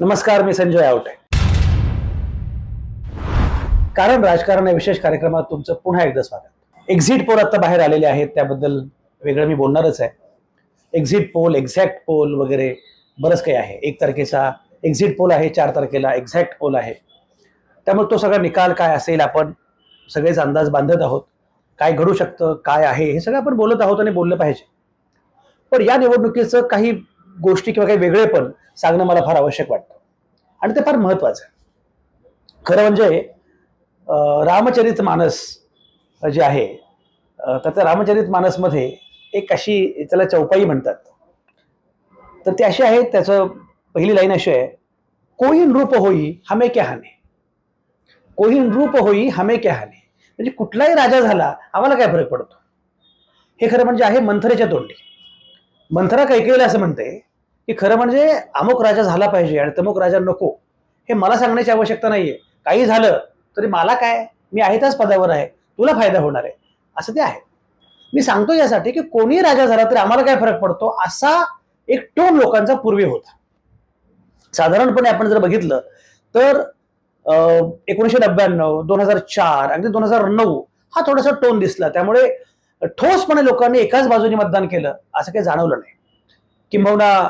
नमस्कार मी संजय आवटे. कारण राजकारण या विशेष कार्यक्रमात तुमचं पुन्हा एकदा स्वागत. एक्झिट पोल आता बाहेर आलेले आहेत त्याबद्दल वेगळं मी बोलणारच आहे. एक्झिट पोल एक्झॅक्ट पोल वगैरे बरंच काही आहे. एक तारखेचा एक्झिट पोल आहे चार तारखेला एक्झॅक्ट पोल आहे. त्यामुळे तो सगळा निकाल काय असेल आपण सगळेच अंदाज बांधत आहोत. काय घडू शकतं काय आहे हे सगळं आपण बोलत आहोत आणि बोललं पाहिजे. पण या निवडणुकीचं काही गोष्टी किंवा काही वेगळेपण सांगणं मला फार आवश्यक वाटतं. आणि ते फार महत्वाचं आहे. खरं म्हणजे रामचरित मानस जे आहे त्याचा तर त्या रामचरित मानसमध्ये एक अशी त्याला चौपाई म्हणतात. तर ती अशी आहे त्याचं पहिली लाईन अशी आहे कोई नृप होई हमे क्या हाने. कोई नृप होई हमे क्या हाने. म्हणजे कुठलाही राजा झाला आम्हाला काय फरक पडतो? हे खरं म्हणजे आहे मंथरेच्या तोंडी. मंथरा कैकेला असं म्हणते की खरं म्हणजे अमुक राजा झाला पाहिजे आणि तमुक राजा नको हे मला सांगण्याची आवश्यकता नाहीये. काही झालं तरी मला काय? मी आहे त्याच पदावर आहे. तुला फायदा होणार आहे. असं ते आहे. मी सांगतो यासाठी की कोणी राजा झाला तरी आम्हाला काय फरक पडतो? असा एक टोन लोकांचा पूर्वी होता. साधारणपणे आपण जर बघितलं तर अं, एकोणीसशे नव्याण्णव दोन हजार चार अगदी दोन हजार नऊ हा थोडासा टोन दिसला. त्यामुळे ठोसपणे लोकांनी एकाच बाजूने मतदान केलं असं काही जाणवलं नाही. किंबहुना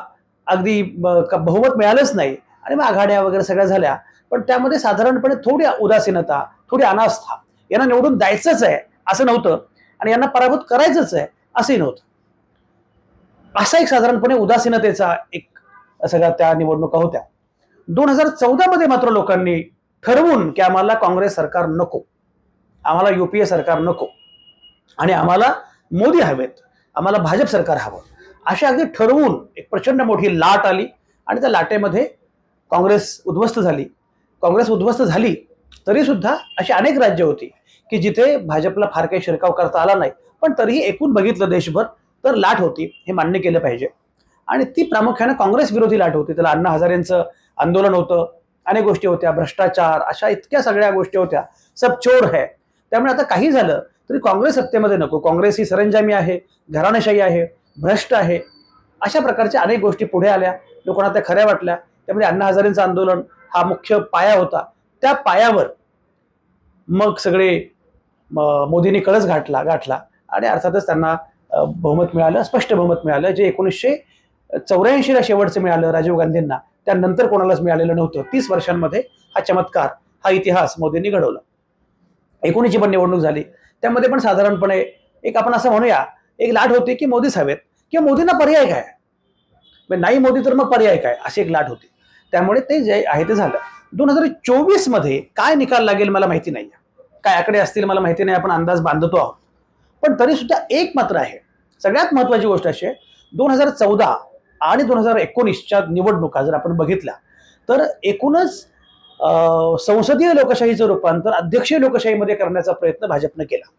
अगदी ब- बहुमत मिळालंच नाही. आणि मग आघाड्या वगैरे सगळ्या झाल्या. पण त्यामध्ये साधारणपणे थोडी उदासीनता थोडी अनास्था यांना निवडून द्यायचंच आहे असं नव्हतं. आणि यांना पराभूत करायचंच आहे असंही नव्हतं. असा एक साधारणपणे उदासीनतेचा एक सगळ्या त्या निवडणुका होत्या. दोन हजार चौदा मध्ये मात्र लोकांनी ठरवून की आम्हाला काँग्रेस सरकार नको. आम्हाला युपीए सरकार नको. आणि आम्हाला मोदी हवेत. आम्हाला भाजप सरकार हवं. अशी अगदी ठरवून एक प्रचंड मोठी लाट आली आणि त्या लाटेमध्ये काँग्रेस उद्ध्वस्त झाली. काँग्रेस उद्ध्वस्त झाली तरीसुद्धा अशी अनेक राज्य होती की जिथे भाजपला फार काही शिरकाव करता आला नाही. पण तरीही एकूण बघितलं देशभर तर लाट होती हे मान्य केलं पाहिजे. आणि ती प्रामुख्याने काँग्रेस विरोधी लाट होती. त्याला अण्णा हजारेंचं आंदोलन होतं अनेक गोष्टी होत्या भ्रष्टाचार अशा इतक्या सगळ्या गोष्टी होत्या. सब चोर है. त्यामुळे आता काही झालं तरी काँग्रेस सत्तेमध्ये नको. काँग्रेस ही सरंजामी आहे घराणेशाही आहे. भ्रष्ट आहे. अशा प्रकारच्या अनेक गोष्टी पुढे आल्या. लोकांना त्या खऱ्या वाटल्या. त्यामुळे अण्णा हजारेंचं आंदोलन हा मुख्य पाया होता. त्या पायावर मग सगळे मोदींनी कळस गाठला गाठला. आणि अर्थातच त्यांना बहुमत मिळालं स्पष्ट बहुमत मिळालं. जे एकोणीसशे चौऱ्याऐंशीला शेवटचं मिळालं राजीव गांधींना त्यानंतर कोणालाच मिळालेलं नव्हतं. तीस वर्षांमध्ये हा चमत्कार हा इतिहास मोदींनी घडवला. एकोणीसची पण निवडणूक झाली. त्यामध्ये पण साधारणपणे एक आपण असं म्हणूया एक लाट होती की मोदीच हवेत. किंवा मोदींना पर्याय काय? म्हणजे नाही मोदी तर मग पर्याय काय? अशी एक लाट होती. त्यामुळे ते जे आहे ते झालं. दोन हजार चोवीसमध्ये काय निकाल लागेल मला माहिती नाही काय आकडे असतील मला माहिती नाही. आपण अंदाज बांधतो आहोत. पण तरी सुद्धा एक मात्र आहे. सगळ्यात महत्वाची गोष्ट अशी आहे. दोन हजार चौदा आणि दोन हजार एकोणीसच्या निवडणुका जर आपण बघितल्या तर एकूणच अं, संसदीय लोकशाहीचं रूपांतर अध्यक्षीय लोकशाहीमध्ये करण्याचा प्रयत्न भाजपनं केला.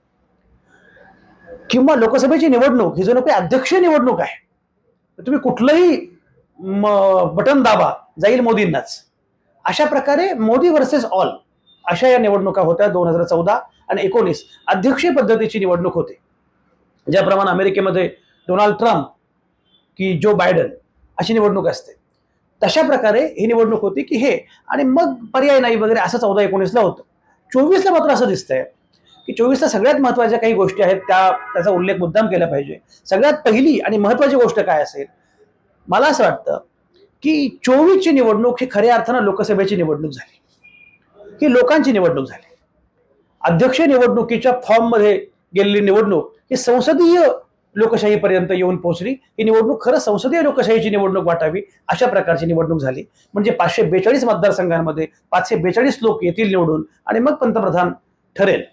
किंवा लोकसभेची निवडणूक ही जणू काही अध्यक्षीय निवडणूक आहे तुम्ही कुठलंही बटन दाबा जाईल मोदींनाच. अशा प्रकारे मोदी वर्सेस ऑल अशा या निवडणुका होत्या दोन हजार चौदा आणि एकोणीस. अध्यक्षीय पद्धतीची निवडणूक होती. ज्याप्रमाणे अमेरिकेमध्ये डोनाल्ड ट्रम्प की जो बायडन अशी निवडणूक असते. तशा प्रकारे ही निवडणूक होती की हे आणि मग पर्याय नाही वगैरे असं चौदा एकोणीसला होतं. चोवीसला मात्र असं दिसतंय. की चोवीसला सगळ्यात महत्त्वाच्या काही गोष्टी आहेत त्या त्याचा उल्लेख मुद्दाम केला पाहिजे. सगळ्यात पहिली आणि महत्वाची गोष्ट काय असेल? मला असं वाटतं की चोवीसची निवडणूक ही खऱ्या अर्थानं लोकसभेची निवडणूक झाली. ही लोकांची निवडणूक झाली. अध्यक्ष निवडणुकीच्या फॉर्ममध्ये गेलेली निवडणूक ही संसदीय लोकशाहीपर्यंत येऊन पोहोचली. ही निवडणूक खरं संसदीय लोकशाहीची निवडणूक वाटावी अशा प्रकारची निवडणूक झाली. म्हणजे पाचशे बेचाळीस मतदारसंघांमध्ये पाचशे बेचाळीस लोक येतील निवडून आणि मग पंतप्रधान ठरेल.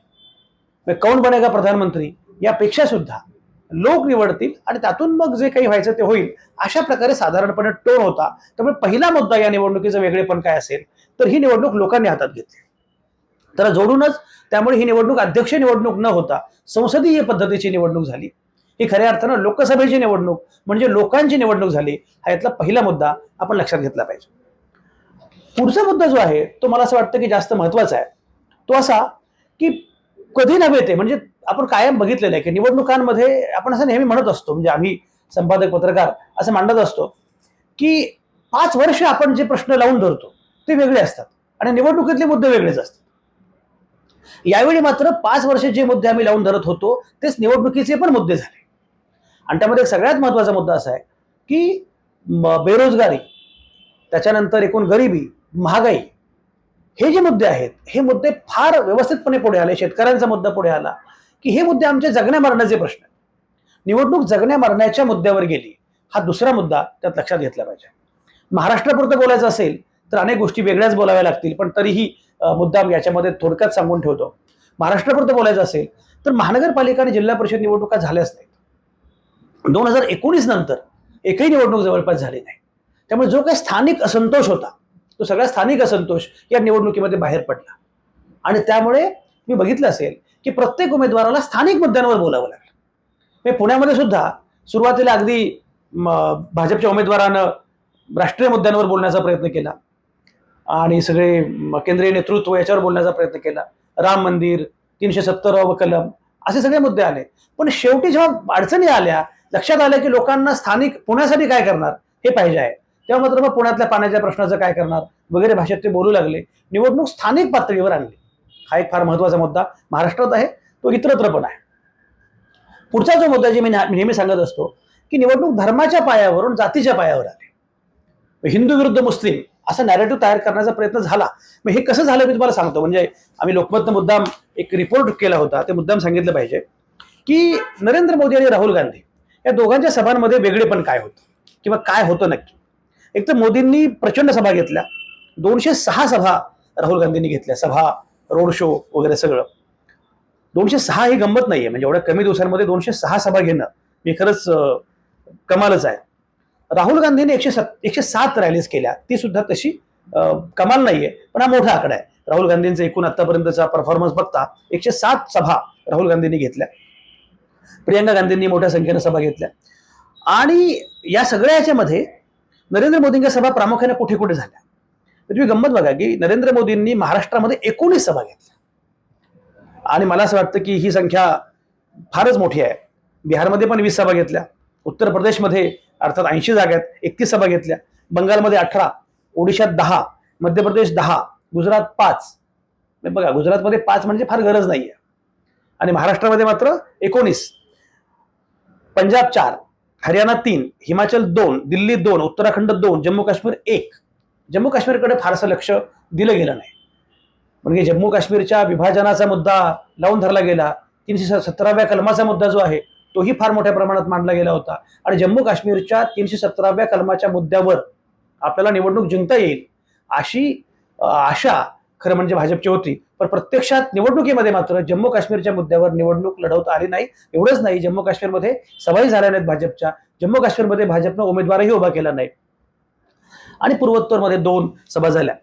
कौन बनेगा प्रधानमंत्री? यापेक्षा सुद्धा लोक निवडतील आणि त्यातून मग जे काही व्हायचं ते होईल अशा प्रकारे साधारणपणे टोन होता. त्यामुळे पहिला मुद्दा या निवडणुकीचं वेगळेपण काय असेल तर ही निवडणूक लोकांनी हातात घेतली. तर जोडूनच त्यामुळे ही निवडणूक अध्यक्ष निवडणूक न होता संसदीय पद्धतीची निवडणूक झाली. ही खऱ्या अर्थानं लोकसभेची निवडणूक म्हणजे लोकांची निवडणूक झाली हा यातला पहिला मुद्दा आपण लक्षात घेतला पाहिजे. पुढचा मुद्दा जो आहे तो मला असं वाटतं की जास्त महत्त्वाचा आहे. तो असा की कधी नव्हे ते. म्हणजे आपण कायम बघितलेलं आहे की निवडणुकांमध्ये आपण असं नेहमी म्हणत असतो म्हणजे आम्ही संपादक पत्रकार असं मांडत असतो की पाच वर्ष आपण जे प्रश्न लावून धरतो ते वेगळे असतात आणि निवडणुकीतले मुद्दे वेगळेच असतात. यावेळी मात्र पाच वर्ष जे मुद्दे आम्ही लावून धरत होतो तेच निवडणुकीचे पण मुद्दे झाले. आणि त्यामध्ये सगळ्यात महत्त्वाचा मुद्दा असा आहे की बेरोजगारी त्याच्यानंतर एकूण गरिबी महागाई हे जे मुद्दे आहेत हे मुद्दे फार व्यवस्थितपणे पुढे आले शेतकऱ्यांचा मुद्दा पुढे आला की हे मुद्दे आमचे जगण्या मरण्याचे प्रश्न निवडणूक जगण्या मरण्याच्या मुद्द्यावर गेली हा दुसरा मुद्दा त्यात लक्षात घेतला पाहिजे. महाराष्ट्रापुरतं बोलायचं असेल तर अनेक गोष्टी वेगळ्याच बोलाव्या लागतील पण तरीही मुद्दाम याच्यामध्ये थोडक्यात सांगून ठेवतो. महाराष्ट्रापुरतं बोलायचं असेल तर महानगरपालिका आणि जिल्हा परिषद निवडणुका झाल्याच नाहीत. दोन हजार एकोणीस नंतर एकही निवडणूक जवळपास झाली नाही. त्यामुळे जो काही स्थानिक असंतोष होता तो सगळा स्थानिक असंतोष या निवडणुकीमध्ये बाहेर पडला. आणि त्यामुळे मी बघितलं असेल की प्रत्येक उमेदवाराला स्थानिक मुद्द्यांवर बोलावं लागलं. म्हणजे पुण्यामध्ये सुद्धा सुरुवातीला अगदी भाजपच्या उमेदवारानं राष्ट्रीय मुद्द्यांवर बोलण्याचा प्रयत्न केला. आणि सगळे केंद्रीय नेतृत्व याच्यावर बोलण्याचा प्रयत्न केला. राम मंदिर तीनशे सत्तर कलम असे सगळे मुद्दे आले. पण शेवटी जेव्हा अडचणी आल्या लक्षात आलं की लोकांना स्थानिक पुण्यासाठी काय करणार हे पाहिजे आहे. तेव्हा मात्र मग पुण्यातल्या पाण्याच्या प्रश्नाचं काय करणार? वगैरे भाषेत ते बोलू लागले. निवडणूक स्थानिक पातळीवर आणली. हा एक फार महत्त्वाचा मुद्दा. महाराष्ट्रात आहे तो इतरत्र पण आहे. पुढचा जो मुद्दा जे मी नेहमी सांगत असतो की निवडणूक धर्माच्या पायावरून जातीच्या पायावर आली. हिंदू विरुद्ध मुस्लिम असा नॅरेटिव्ह तयार करण्याचा प्रयत्न झाला. मग हे कसं झालं मी तुम्हाला सांगतो. म्हणजे आम्ही लोकमतनं मुद्दाम एक रिपोर्ट केला होता. ते मुद्दाम सांगितलं पाहिजे की नरेंद्र मोदी आणि राहुल गांधी या दोघांच्या सभांमध्ये वेगळेपण काय होतं? किंवा काय होतं नक्की? एक तर मोदींनी प्रचंड सभा घेतल्या. दोनशे सहा सभा राहुल गांधींनी घेतल्या. सभा रोड शो वगैरे सगळं. दोनशे सहा ही गंमत नाहीये. म्हणजे एवढ्या कमी दिवसांमध्ये दोनशे सहा सभा घेणं हे खरंच कमालच आहे. राहुल गांधींनी एकशे सत एकशे सात रॅलीज केल्या. ती सुद्धा तशी कमाल नाहीये पण हा मोठा आकडा आहे. राहुल गांधींचा एकूण आतापर्यंतचा परफॉर्मन्स बघता एकशे सात सभा राहुल गांधींनी घेतल्या. प्रियंका गांधींनी मोठ्या संख्येनं सभा घेतल्या. आणि या सगळ्या याच्यामध्ये नरेंद्र मोदींच्या सभा प्रामुख्याने कुठे कुठे झाल्या? तर तुम्ही गंमत बघा की नरेंद्र मोदींनी महाराष्ट्रामध्ये एकोणीस सभा घेतल्या. आणि मला असं वाटतं की ही संख्या फारच मोठी आहे. बिहारमध्ये पण वीस सभा घेतल्या. उत्तर प्रदेशमध्ये अर्थात ऐंशी जाग्यात एकतीस सभा घेतल्या. बंगालमध्ये अठरा ओडिशात दहा मध्य प्रदेश दहा गुजरात पाच. बघा गुजरातमध्ये पाच म्हणजे फार गरज नाहीये. आणि महाराष्ट्रामध्ये मात्र एकोणीस. पंजाब चार हरियाणा तीन हिमाचल दोन दिल्ली दोन उत्तराखंड दोन जम्मू काश्मीर एक. जम्मू काश्मीरकडे फारसं लक्ष दिलं गेलं नाही. म्हणजे जम्मू काश्मीरच्या विभाजनाचा मुद्दा लावून धरला गेला तीनशे सतराव्या कलमाचा मुद्दा जो आहे तोही फार मोठ्या प्रमाणात मांडला गेला होता. आणि जम्मू काश्मीरच्या तीनशे सतराव्या कलमाच्या मुद्द्यावर आपल्याला निवडणूक जिंकता येईल अशी आशा खरं म्हणजे भाजपची होती. पण प्रत्यक्षात निवडणुकीमध्ये मात्र जम्मू काश्मीरच्या मुद्द्यावर निवडणूक लढवता आली नाही. एवढंच नाही जम्मू काश्मीरमध्ये सभाही झाल्या नाहीत भाजपच्या. जम्मू काश्मीरमध्ये भाजपनं उमेदवारही उभा केला नाही. आणि पूर्वोत्तरमध्ये दोन सभा झाल्या.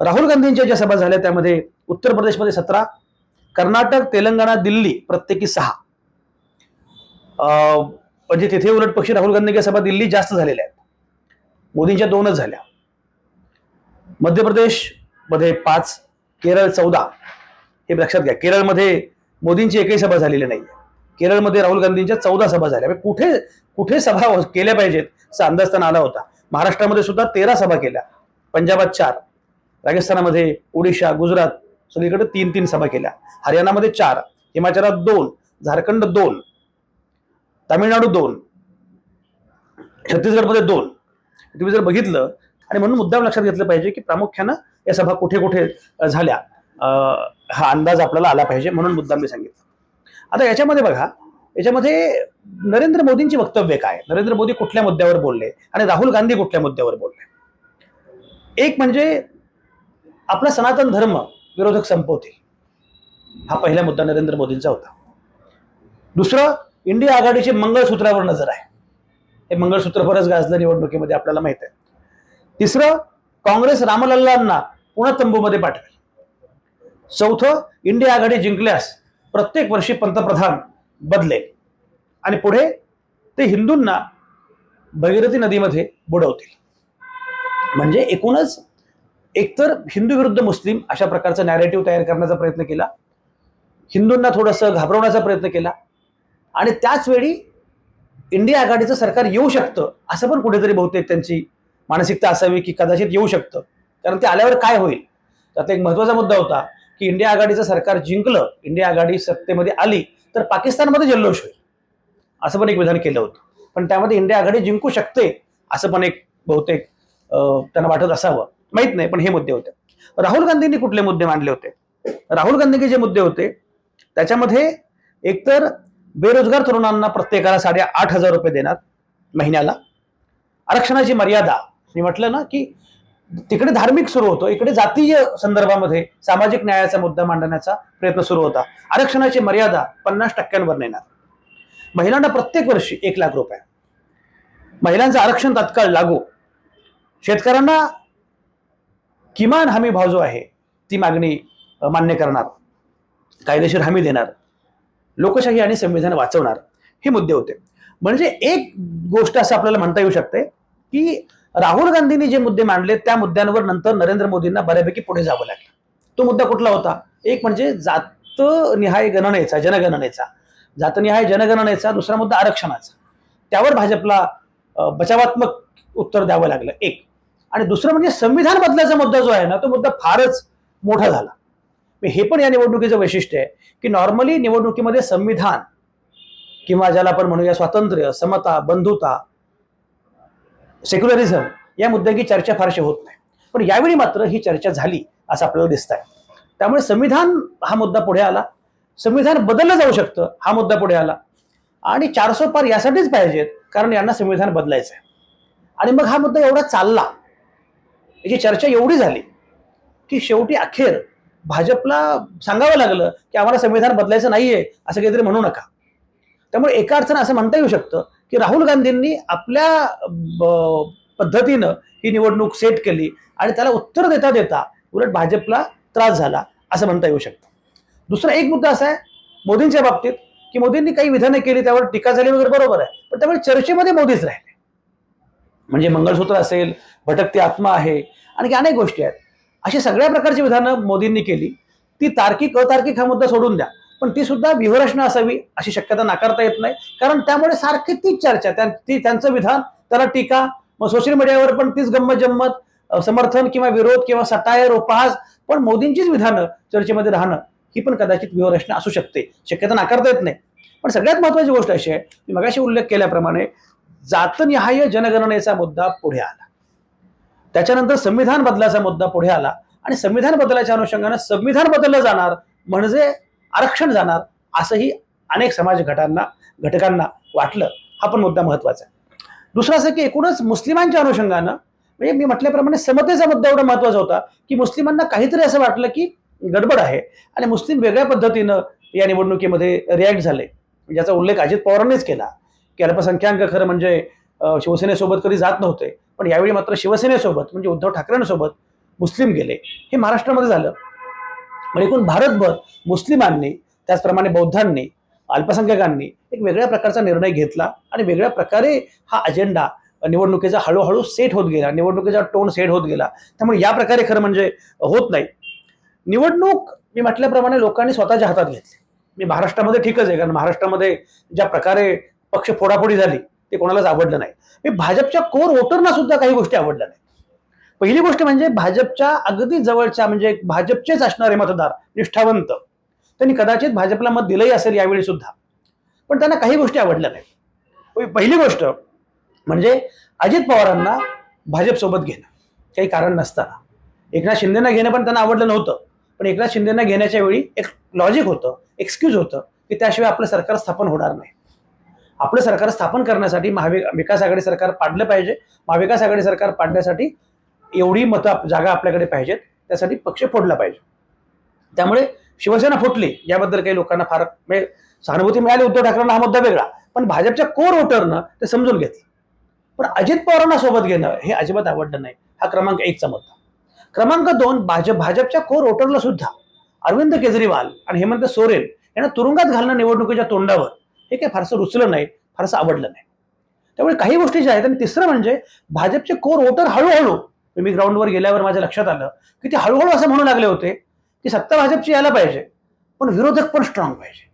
राहुल गांधींच्या ज्या सभा झाल्या त्यामध्ये उत्तर प्रदेशमध्ये सतरा कर्नाटक तेलंगणा दिल्ली प्रत्येकी सहा. अं, म्हणजे तिथे उलट पक्षी राहुल गांधींच्या सभा दिल्ली जास्त झालेल्या आहेत. मोदींच्या दोनच झाल्या. मध्य प्रदेश मध्ये पाच केरळ चौदा. हे लक्षात घ्या. केरळमध्ये मोदींची एकही सभा झालेली नाही केरळमध्ये राहुल गांधींच्या चौदा सभा झाल्या. म्हणजे कुठे कुठे सभा हो-, केल्या पाहिजेत? असा अंदाज त्यांना आला होता. महाराष्ट्रामध्ये सुद्धा तेरा सभा केल्या. पंजाबात चार. राजस्थानामध्ये ओडिशा गुजरात सगळीकडे तीन तीन सभा केल्या. हरियाणामध्ये चार. हिमाचलात दोन. झारखंड दोन. तामिळनाडू दोन. छत्तीसगडमध्ये दोन. तुम्ही जर बघितलं आणि म्हणून मुद्दाम लक्षात घेतलं पाहिजे की प्रामुख्यानं या सभा कुठे कुठे झाल्या हा अंदाज आपल्याला आला पाहिजे म्हणून मुद्दाम मी सांगितलं. आता याच्यामध्ये बघा याच्यामध्ये नरेंद्र मोदींची वक्तव्य काय? नरेंद्र मोदी कुठल्या मुद्द्यावर बोलले आणि राहुल गांधी कुठल्या मुद्द्यावर बोलले? एक म्हणजे आपला सनातन धर्म विरोधक संपवतील हा पहिला मुद्दा नरेंद्र मोदींचा होता. दुसरं इंडिया आघाडीचे मंगळसूत्रावर नजर आहे. हे मंगळसूत्र बरंच गाजलं निवडणुकीमध्ये आपल्याला माहीत आहे. तिसरं काँग्रेस रामलल्लांना पुन्हा तंबूमध्ये पाठवेल. चौथं इंडिया आघाडी जिंकल्यास प्रत्येक वर्षी पंतप्रधान बदले आणि पुढे ते हिंदूंना भगीरथी नदीमध्ये बुडवतील. म्हणजे एकूणच एकतर हिंदू विरुद्ध मुस्लिम अशा प्रकारचा नॅरेटिव्ह तयार करण्याचा प्रयत्न केला. हिंदूंना थोडंसं घाबरवण्याचा प्रयत्न केला. आणि त्याच वेळी इंडिया आघाडीचं सरकार येऊ शकतं असं पण कुठेतरी बहुतेक त्यांची मानसिकता असावी की कदाचित येऊ शकतं. कारण ते आल्यावर काय होईल? त्यातला एक महत्त्वाचा मुद्दा होता की इंडिया आघाडीचं सरकार जिंकलं इंडिया आघाडी सत्तेमध्ये आली तर पाकिस्तानमध्ये जल्लोष होईल. असं पण एक विधान केलं होतं. पण त्यामध्ये इंडिया आघाडी जिंकू शकते असं पण एक बहुतेक त्यांना वाटत असावं. माहीत नाही पण हे मुद्दे होते. राहुल गांधींनी कुठले मुद्दे मांडले होते? राहुल गांधीचे जे मुद्दे होते त्याच्यामध्ये एकतर बेरोजगार तरुणांना प्रत्येकाला साडे आठ हजार रुपये देणार महिन्याला. आरक्षणाची मर्यादा. मी म्हटलं ना की तिकडे धार्मिक सुरू होतो इकडे जातीय संदर्भामध्ये सामाजिक न्यायाचा मुद्दा मांडण्याचा प्रयत्न सुरू होता. आरक्षणाची मर्यादा पन्नास टक्क्यांवर नेणार. महिलांना प्रत्येक वर्षी एक लाख रुपये. महिलांचं आरक्षण तात्काळ लागू. शेतकऱ्यांना किमान हमी भाव जो आहे ती मागणी मान्य करणार. कायदेशीर हमी देणार. लोकशाही आणि संविधान वाचवणार. हे मुद्दे होते. म्हणजे एक गोष्ट असं आपल्याला म्हणता येऊ शकते की राहुल गांधींनी जे मुद्दे मांडले त्या मुद्द्यांवर नंतर नरेंद्र मोदींना बऱ्यापैकी पुढे जावं लागलं. तो मुद्दा कुठला होता? एक म्हणजे जातनिहाय गणनेचा जनगणनेचा. जातनिहाय जनगणनेचा दुसरा मुद्दा आरक्षणाचा. त्यावर भाजपला बचावात्मक उत्तर द्यावं लागलं एक. आणि दुसरं म्हणजे संविधान बदलाचा मुद्दा जो आहे ना तो मुद्दा फारच मोठा झाला. हे पण या निवडणुकीचं वैशिष्ट्य आहे की नॉर्मली निवडणुकीमध्ये संविधान किंवा ज्याला आपण म्हणूया स्वातंत्र्य समता बंधुता सेक्युलरिझम या मुद्द्यांची चर्चा फारशी होत नाही. पण यावेळी मात्र ही चर्चा झाली असं आपल्याला दिसत आहे त्यामुळे संविधान हा मुद्दा पुढे आला. संविधान बदललं जाऊ शकतं हा मुद्दा पुढे आला. आणि चारसो पार यासाठीच पाहिजेत कारण यांना संविधान बदलायचं आहे आणि मग हा मुद्दा एवढा चालला याची चर्चा एवढी झाली की शेवटी अखेर भाजपला सांगावं लागलं की आम्हाला संविधान बदलायचं नाहीये असं काहीतरी म्हणू नका. त्यामुळे एका अर्थानं असं म्हणता येऊ शकतं की राहुल गांधींनी आपल्या पद्धतीनं ही निवडणूक सेट केली आणि त्याला उत्तर देता देता उलट भाजपला त्रास झाला असं म्हणता येऊ शकतं. दुसरा एक मुद्दा असा आहे मोदींच्या बाबतीत की मोदींनी काही विधानं केली त्यावर टीका झाली वगैरे बरोबर आहे पण त्यामुळे चर्चेमध्ये मोदीच राहिले. म्हणजे मंगळसूत्र असेल भटकती आत्मा आहे आणखी अनेक गोष्टी आहेत. अशी सगळ्या प्रकारची विधानं मोदींनी केली. ती तार्किक अतार्किक हा मुद्दा सोडून द्या. पण ती सुद्धा व्यूहरचना असावी अशी शक्यता नाकारता येत नाही. कारण त्यामुळे सारखी तीच चर्चा त्या ती त्यांचं विधान त्याला टीका मग सोशल मीडियावर पण तीच गंमत जम्मत समर्थन किंवा विरोध किंवा सटायर उपहास पण मोदींचीच विधानं चर्चेमध्ये राहणं ही पण कदाचित व्यूहरचना असू शकते. शक्यता नाकारता येत नाही. पण सगळ्यात महत्वाची गोष्ट अशी आहे मी मगाशी उल्लेख केल्याप्रमाणे जातनिहाय जनगणनेचा मुद्दा पुढे आला. त्याच्यानंतर संविधान बदलाचा मुद्दा पुढे आला आणि संविधान बदलाच्या अनुषंगानं संविधान बदललं जाणार म्हणजे आरक्षण जाणार असंही अनेक समाज गटांना घटकांना वाटलं. हा पण मुद्दा महत्त्वाचा आहे. दुसरं असं की एकूणच मुस्लिमांच्या अनुषंगानं म्हणजे मी म्हटल्याप्रमाणे समतेचा मुद्दा एवढा महत्त्वाचा होता की मुस्लिमांना काहीतरी असं वाटलं की गडबड आहे आणि मुस्लिम वेगळ्या पद्धतीनं या निवडणुकीमध्ये रिॲक्ट झाले. म्हणजे ज्याचा उल्लेख अजित पवारांनीच केला की अल्पसंख्याक खरं म्हणजे शिवसेनेसोबत कधी जात नव्हते पण यावेळी मात्र शिवसेनेसोबत म्हणजे उद्धव ठाकरेंसोबत मुस्लिम गेले. हे महाराष्ट्रामध्ये झालं. मग एकूण भारतभर मुस्लिमांनी त्याचप्रमाणे बौद्धांनी अल्पसंख्याकांनी एक वेगळ्या प्रकारचा निर्णय घेतला आणि वेगळ्या प्रकारे हा अजेंडा निवडणुकीचा हळूहळू सेट होत गेला. निवडणुकीचा टोन सेट होत गेला. त्यामुळे या प्रकारे खरं म्हणजे होत नाही. निवडणूक मी म्हटल्याप्रमाणे लोकांनी स्वतःच्या हातात घेतली. मी महाराष्ट्रामध्ये ठीकच आहे कारण महाराष्ट्रामध्ये ज्या प्रकारे पक्ष फोडाफोडी झाली ते कोणालाच आवडलं नाही. मी भाजपच्या कोर वोटरना सुद्धा काही गोष्टी आवडल्या नाही. पहिली गोष्ट म्हणजे भाजपच्या अगदी जवळच्या म्हणजे भाजपचेच असणारे मतदार निष्ठावंत. त्यांनी कदाचित भाजपला मत दिलंही असेल यावेळी सुद्धा. पण त्यांना काही गोष्टी आवडल्या नाही पहिली गोष्ट म्हणजे अजित पवारांना भाजपसोबत घेणं. काही कारण नसताना. एकनाथ शिंदेना घेणं पण त्यांना आवडलं नव्हतं. पण एकनाथ शिंदेना घेण्याच्या वेळी एक लॉजिक होतं एक्सक्यूज होतं की त्याशिवाय आपलं सरकार स्थापन होणार नाही. आपलं सरकार स्थापन करण्यासाठी महाविकास आघाडी सरकार पाडलं पाहिजे. महाविकास आघाडी सरकार पाडण्यासाठी एवढी मतं जागा आपल्याकडे पाहिजेत त्यासाठी पक्ष फोडला पाहिजे. त्यामुळे शिवसेना फुटली याबद्दल काही लोकांना फार म्हणजे सहानुभूती मिळाली उद्धव ठाकरेंना हा मुद्दा वेगळा. पण भाजपच्या कोर वोटरनं ते समजून घेतलं. पण अजित पवारांना सोबत घेणं हे अजिबात आवडलं नाही. हा क्रमांक एकचा मुद्दा. क्रमांक दोन भाजप भाजपच्या कोर वोटरला सुद्धा अरविंद केजरीवाल आणि हेमंत सोरेन यांना तुरुंगात घालणं निवडणुकीच्या तोंडावर हे काही फारसं रुचलं नाही फारसं आवडलं नाही. त्यामुळे काही गोष्टी ज्या आहेत आणि तिसरं म्हणजे भाजपचे कोर वोटर हळूहळू मी ग्राउंडवर गेल्यावर माझ्या लक्षात आलं की ते हळूहळू असं म्हणू लागले होते की सत्ता भाजपची यायला पाहिजे पण विरोधक पण स्ट्रॉंग पाहिजे.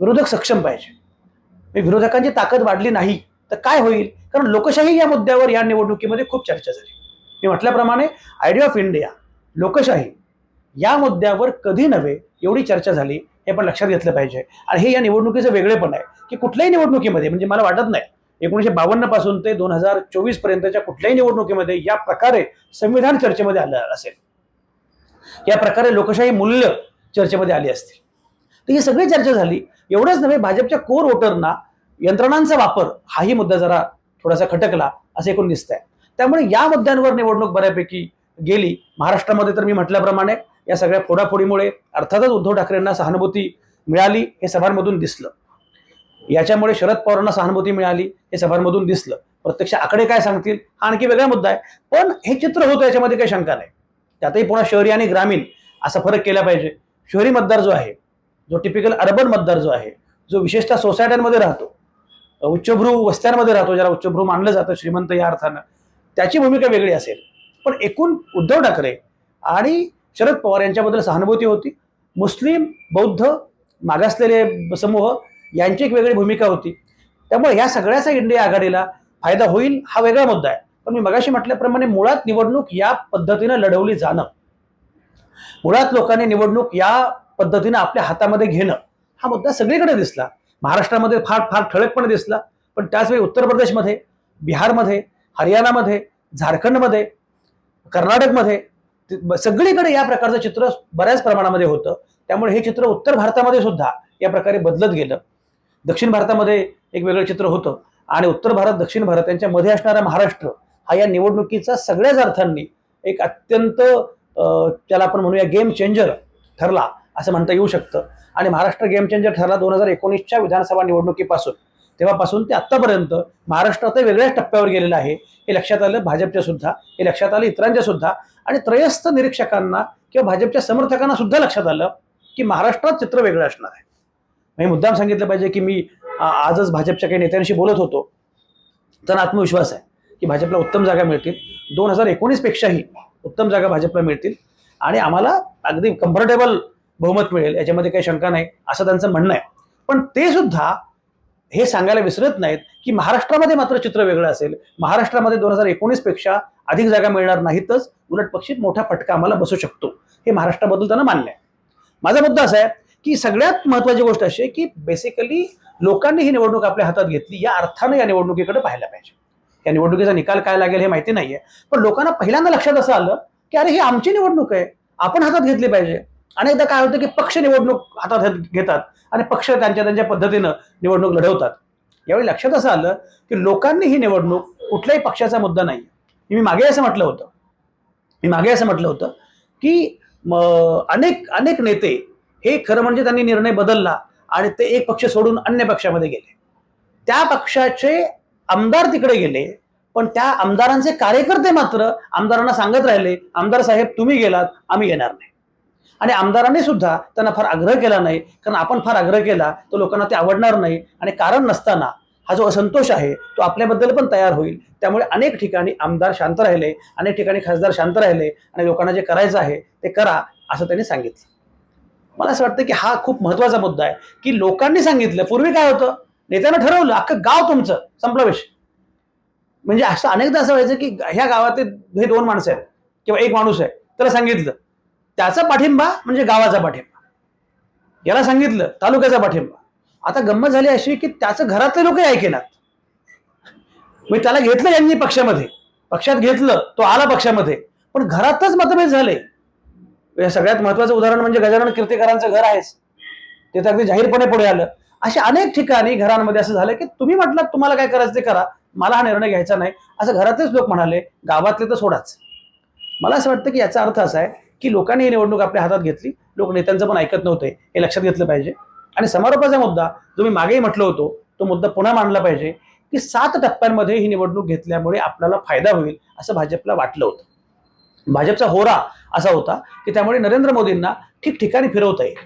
विरोधक सक्षम पाहिजे. विरोधकांची ताकद वाढली नाही तर काय होईल? कारण लोकशाही या मुद्द्यावर या निवडणुकीमध्ये खूप चर्चा झाली. मी म्हटल्याप्रमाणे आयडिया ऑफ इंडिया लोकशाही या मुद्द्यावर कधी नव्हे एवढी चर्चा झाली हे पण लक्षात घेतलं पाहिजे. आणि हे या निवडणुकीचं वेगळेपण आहे की कुठल्याही निवडणुकीमध्ये म्हणजे मला वाटत नाही एकोणीशे बावन्नपासून ते दोन हजार चोवीस पर्यंतच्या कुठल्याही निवडणुकीमध्ये या प्रकारे संविधान चर्चेमध्ये आलं असेल. या प्रकारे लोकशाही मूल्य चर्चेमध्ये आली असतील. तर ही सगळी चर्चा झाली. एवढंच नव्हे भाजपच्या कोर वोटरना यंत्रणांचा वापर हाही मुद्दा जरा थोडासा खटकला असं एकूण दिसतंय. त्यामुळे या मुद्द्यांवर निवडणूक बऱ्यापैकी गेली. महाराष्ट्रामध्ये तर मी म्हटल्याप्रमाणे या सगळ्या फोडाफोडीमुळे अर्थातच उद्धव ठाकरेंना सहानुभूती मिळाली हे सभांमधून दिसलं. याच्यामुळे शरद पवारांना सहानुभूती मिळाली हे सभांमधून दिसलं. प्रत्यक्ष आकडे काय सांगतील हा आणखी वेगळा मुद्दा आहे. पण हे चित्र होतं याच्यामध्ये काही शंका नाही. त्यातही पुन्हा शहरी आणि ग्रामीण असा फरक केला पाहिजे. शहरी मतदार जो आहे जो टिपिकल अर्बन मतदार जो आहे जो विशेषतः सोसायट्यांमध्ये राहतो उच्चभ्रू वस्त्यांमध्ये राहतो ज्याला उच्चभ्रू मानलं जातं श्रीमंत या अर्थानं त्याची भूमिका वेगळी असेल. पण एकूण उद्धव ठाकरे आणि शरद पवार यांच्याबद्दल सहानुभूती होती. मुस्लिम बौद्ध मागासलेले समूह यांची एक वेगळी भूमिका होती. त्यामुळे ह्या सगळ्याचा इंडिया आघाडीला फायदा होईल हा वेगळा मुद्दा आहे. पण मी मगाशी म्हटल्याप्रमाणे मुळात निवडणूक या पद्धतीनं लढवली जाणं मुळात लोकांनी निवडणूक या पद्धतीनं आपल्या हातामध्ये घेणं हा मुद्दा सगळीकडे दिसला. महाराष्ट्रामध्ये फार फार ठळकपणे दिसला. पण त्याचवेळी उत्तर प्रदेशमध्ये बिहारमध्ये हरियाणामध्ये झारखंडमध्ये कर्नाटकमध्ये सगळीकडे या प्रकारचं चित्र बऱ्याच प्रमाणामध्ये होतं. त्यामुळे हे चित्र उत्तर भारतामध्ये सुद्धा या प्रकारे बदलत गेलं. दक्षिण भारतामध्ये एक वेगळं चित्र होतं. आणि उत्तर भारत दक्षिण भारत यांच्या मध्ये असणारा महाराष्ट्र हा या निवडणुकीचा सगळ्याच अर्थांनी एक अत्यंत त्याला आपण म्हणूया गेम चेंजर ठरला असं म्हणता येऊ शकतं. आणि महाराष्ट्र गेम चेंजर ठरला दोन हजार एकोणीसच्या विधानसभा निवडणुकीपासून. तेव्हापासून ते आत्तापर्यंत महाराष्ट्रात वेगळ्याच टप्प्यावर गेलेलं आहे. हे लक्षात आलं भाजपच्या सुद्धा हे लक्षात आलं इतरांच्या सुद्धा. आणि त्रयस्थ निरीक्षकांना किंवा भाजपच्या समर्थकांना सुद्धा लक्षात आलं की महाराष्ट्रात चित्र वेगळं असणार आहे. मी मुद्दाम सांगितलं पाहिजे की मी आजच भाजपच्या काही नेत्यांशी बोलत होतो. त्यांना आत्मविश्वास आहे की भाजपला उत्तम जागा मिळतील. दोन हजार एकोणीस पेक्षाही उत्तम जागा भाजपला मिळतील. आणि आम्हाला अगदी कम्फर्टेबल बहुमत मिळेल. याच्यामध्ये काही शंका नाही असं त्यांचं म्हणणं आहे. पण ते सुद्धा हे सांगायला विसरत नाहीत की महाराष्ट्रामध्ये मात्र चित्र वेगळं असेल. महाराष्ट्रामध्ये दोन हजार एकोणीसपेक्षा अधिक जागा मिळणार नाहीतच. उलट पक्षीत मोठा फटका आम्हाला बसू शकतो. हे महाराष्ट्राबद्दल त्यांना मान्य आहे. माझा मुद्दा असा आहे की सगळ्यात महत्वाची गोष्ट अशी आहे की बेसिकली लोकांनी ही निवडणूक आपल्या हातात घेतली या अर्थानं या निवडणुकीकडे पाहायला पाहिजे. या निवडणुकीचा निकाल काय लागेल हे माहिती नाहीये पण लोकांना पहिल्यांदा लक्षात असं आलं की अरे ही आमची निवडणूक आहे आपण हातात घेतली पाहिजे. अनेकदा काय होतं की पक्ष निवडणूक हातात घेतात आणि पक्ष त्यांच्या त्यांच्या पद्धतीनं निवडणूक लढवतात. यावेळी लक्षात असं आलं की लोकांनी ही निवडणूक कुठल्याही पक्षाचा मुद्दा नाही मी मागे असं म्हटलं होतं. मी मागे असं म्हटलं होतं की अनेक अनेक नेते हे खरं म्हणजे त्यांनी निर्णय बदलला आणि ते एक पक्ष सोडून अन्य पक्षामध्ये गेले. त्या पक्षाचे आमदार तिकडे गेले पण त्या आमदारांचे कार्यकर्ते मात्र आमदारांना सांगत राहिले आमदार साहेब तुम्ही गेलात आम्ही येणार नाही. आणि आमदारांनी सुद्धा त्यांना फार आग्रह केला नाही कारण आपण फार आग्रह केला तर लोकांना ते आवडणार नाही आणि कारण नसताना हा जो असंतोष आहे तो आपल्याबद्दल पण तयार होईल. त्यामुळे अनेक ठिकाणी आमदार शांत राहिले अनेक ठिकाणी खासदार शांत राहिले आणि लोकांना जे करायचं आहे ते करा असं त्यांनी सांगितलं. मला असं वाटतं की हा खूप महत्त्वाचा मुद्दा आहे. की लोकांनी सांगितलं पूर्वी काय होतं? नेत्यानं ठरवलं अख्खं गाव तुमचं संपला विषय म्हणजे असं अनेकदा असं व्हायचं की ह्या गावात हे दोन माणसं आहेत किंवा एक माणूस आहे त्याला सांगितलं. त्याचा पाठिंबा म्हणजे गावाचा पाठिंबा. याला सांगितलं तालुक्याचा पाठिंबा. आता गंमत झाली अशी की त्याचं घरातले लोकही ऐकेनात. म्हणजे त्याला घेतलं यांनी पक्षामध्ये. पक्षात घेतलं तो आला पक्षामध्ये. पण घरातच मतभेद झाले. या सगळ्यात महत्वाचं उदाहरण म्हणजे गजानन कीर्तिकरांचं घर आहेच ते तर अगदी जाहीरपणे पुढे आलं. अशा अनेक ठिकाणी घरांमध्ये असं झालं की तुम्ही म्हटलं तुम्हाला काय करायचं ते करा. मला हा निर्णय घ्यायचा नाही. असं घरातलेच लोक म्हणाले गावातले तर सोडाच. मला असं वाटतं की याचा अर्थ असा आहे की लोकांनी ही निवडणूक आपल्या हातात घेतली. लोक नेत्यांचं पण ऐकत नव्हते. हे लक्षात घेतलं पाहिजे. आणि समारोपाचा मुद्दा जो मी मागेही म्हटलं होतो तो मुद्दा पुन्हा मांडला पाहिजे की सात टप्प्यांमध्ये ही निवडणूक घेतल्यामुळे आपल्याला फायदा होईल असं भाजपला वाटलं होतं. भाजपचा होरा असा होता की त्यामुळे नरेंद्र मोदींना ठिकठिकाणी फिरवता येईल.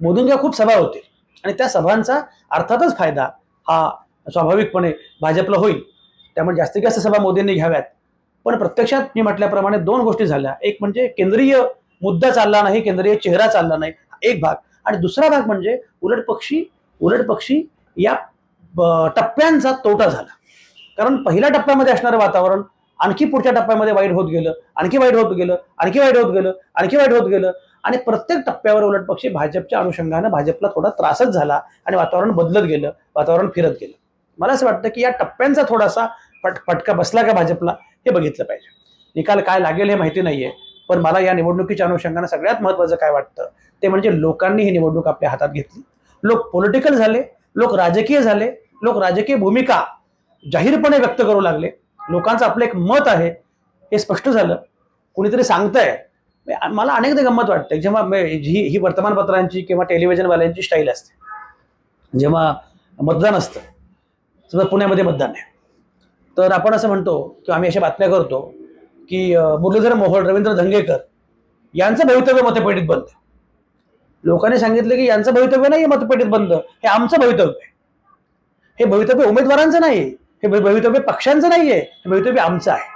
मोदींच्या खूप सभा होतील आणि त्या सभांचा अर्थातच फायदा हा स्वाभाविकपणे भाजपला होईल. त्यामुळे जास्तीत जास्त सभा मोदींनी घ्याव्यात. पण प्रत्यक्षात मी म्हटल्याप्रमाणे दोन गोष्टी झाल्या. एक म्हणजे केंद्रीय मुद्दा चालला नाही केंद्रीय चेहरा चालला नाही एक भाग. आणि दुसरा भाग म्हणजे उलट पक्षी उलट पक्षी या टप्प्यांचा तोटा झाला. कारण पहिल्या टप्प्यामध्ये असणारं वातावरण आणखी पुढच्या टप्प्यामध्ये वाईट होत गेलं आणखी वाईट होत गेलं आणखी वाईट होत गेलं आणखी वाईट होत गेलं. आणि प्रत्येक टप्प्यावर उलट पक्षी भाजपच्या अनुषंगानं भाजपला थोडा त्रासच झाला आणि वातावरण बदलत गेलं वातावरण फिरत गेलं. मला असं वाटतं की या टप्प्यांचा थोडासा फट फटका बसला का भाजपला हे बघितलं पाहिजे. निकाल काय लागेल हे माहिती नाहीये पण मला या निवडणुकीच्या अनुषंगानं सगळ्यात महत्त्वाचं काय वाटतं ते म्हणजे लोकांनी ही निवडणूक आपल्या हातात घेतली. लोक पॉलिटिकल झाले लोक राजकीय झाले लोक राजकीय भूमिका जाहीरपणे व्यक्त करू लागले. लोकांचं आपलं एक मत आहे हे स्पष्ट झालं. कुणीतरी सांगतंय. मला अनेकदा गंमत वाटते जेव्हा ही ही वर्तमानपत्रांची किंवा टेलिव्हिजनवाल्यांची स्टाईल असते. जेव्हा मतदान असतं. समजा पुण्यामध्ये मतदान आहे. तर आपण असं म्हणतो की आम्ही अशा बातम्या करतो की मुरलीधर मोहोळ रवींद्र धंगेकर यांचं भवितव्य मतपेटीत बंद लोकांनी सांगितलं की यांचं भवितव्य नाही मतपेटीत बंद. हे आमचं भवितव्य आहे. हे भवितव्य उमेदवारांचं नाही हे भवितव्य पक्षांचं नाहीये हे भवितव्य आमचं आहे.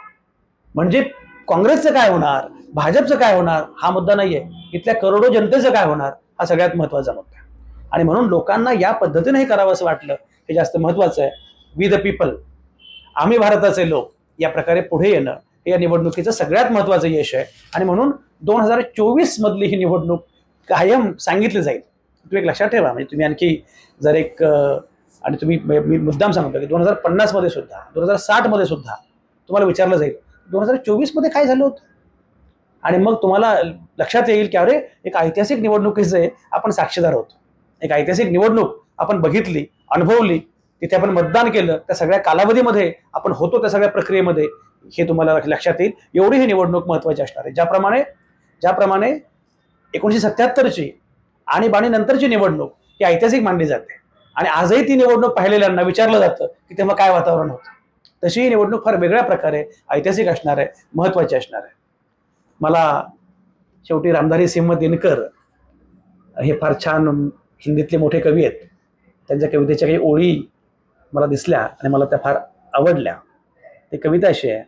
म्हणजे काँग्रेसचं काय होणार भाजपचं काय होणार हा मुद्दा नाहीये. इथल्या करोडो जनतेचं काय होणार हा सगळ्यात महत्त्वाचा मुद्दा आणि म्हणून लोकांना या पद्धतीने हे करावं असं वाटलं हे जास्त महत्वाचं आहे. वी द पीपल आम्ही भारताचे लोक या प्रकारे पुढे येणं हे या निवडणुकीचं सगळ्यात महत्वाचं यश आहे. आणि म्हणून दोन हजार चोवीस मधली ही निवडणूक कायम सांगितली जाईल. तुम्ही एक लक्षात ठेवा म्हणजे तुम्ही आणखी जर एक आणि तुम्ही मी मुद्दाम सांगतो की दोन हजार पन्नासमध्ये सुद्धा दोन हजार साठमध्ये सुद्धा तुम्हाला विचारलं जाईल दोन हजार चोवीसमध्ये काय झालं होतं? आणि मग तुम्हाला लक्षात येईल की अरे एक ऐतिहासिक निवडणुकीचे आपण साक्षीदार होतो. एक ऐतिहासिक निवडणूक आपण बघितली अनुभवली तिथे आपण मतदान केलं त्या सगळ्या कालावधीमध्ये आपण होतो त्या सगळ्या प्रक्रियेमध्ये हे तुम्हाला लक्षात येईल. एवढी ही निवडणूक महत्वाची असणार आहे. ज्याप्रमाणे ज्याप्रमाणे एकोणीसशे सत्याहत्तरची आणि बाणीनंतरची निवडणूक ही ऐतिहासिक मानली जाते. आणि आजही ती निवडणूक पाहिलेल्यांना विचारलं जातं की तेव्हा काय वातावरण होतं. तशी ही निवडणूक फार वेगळ्या प्रकारे ऐतिहासिक असणार आहे महत्वाची असणार आहे. मला शेवटी रामधारी सिंह दिनकर हे फार छान हिंदीतले मोठे कवी आहेत. त्यांच्या कवितेच्या काही ओळी मला दिसल्या आणि मला त्या फार आवडल्या. ती कविता अशी आहे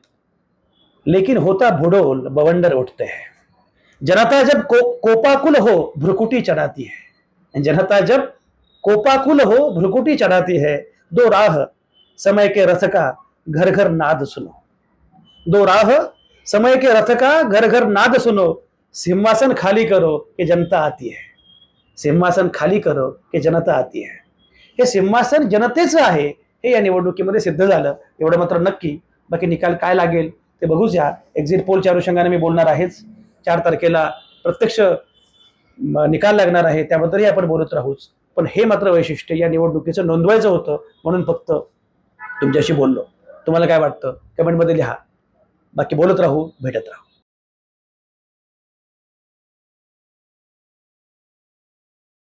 लेकिन होता भुडोल बवंडर उठते है. जनता जब को, कोपाकुल हो भ्रुकुटी चढ़ाती है. जनता जब कोपाकुल हो भ्रुकुटी चढ़ाती है। दो राह समय के रथ का घर घर नाद सुनो। दो राह समय के रथ का घर घर नाद सुनो। सिंहासन खाली करो कि जनता आती है। सिंहासन खाली करो की जनता आती है। हे सिंहासन जनतेचं आहे हे या निवडणुकीमध्ये सिद्ध झालं एवढं मात्र नक्की. बाकी निकाल काय लागेल ते बघूच या. एक्झिट पोलच्या अनुषंगाने मी बोलणार आहेच. चार तारखेला प्रत्यक्ष निकाल लागणार आहे त्याबद्दलही आपण बोलत राहूच. पण हे मात्र वैशिष्ट्य या निवडणुकीचं नोंदवायचं होतं म्हणून फक्त तुमच्याशी बोललो. तुम्हाला काय वाटतं? कमेंटमध्ये लिहा. बाकी बोलत राहू भेटत राहू.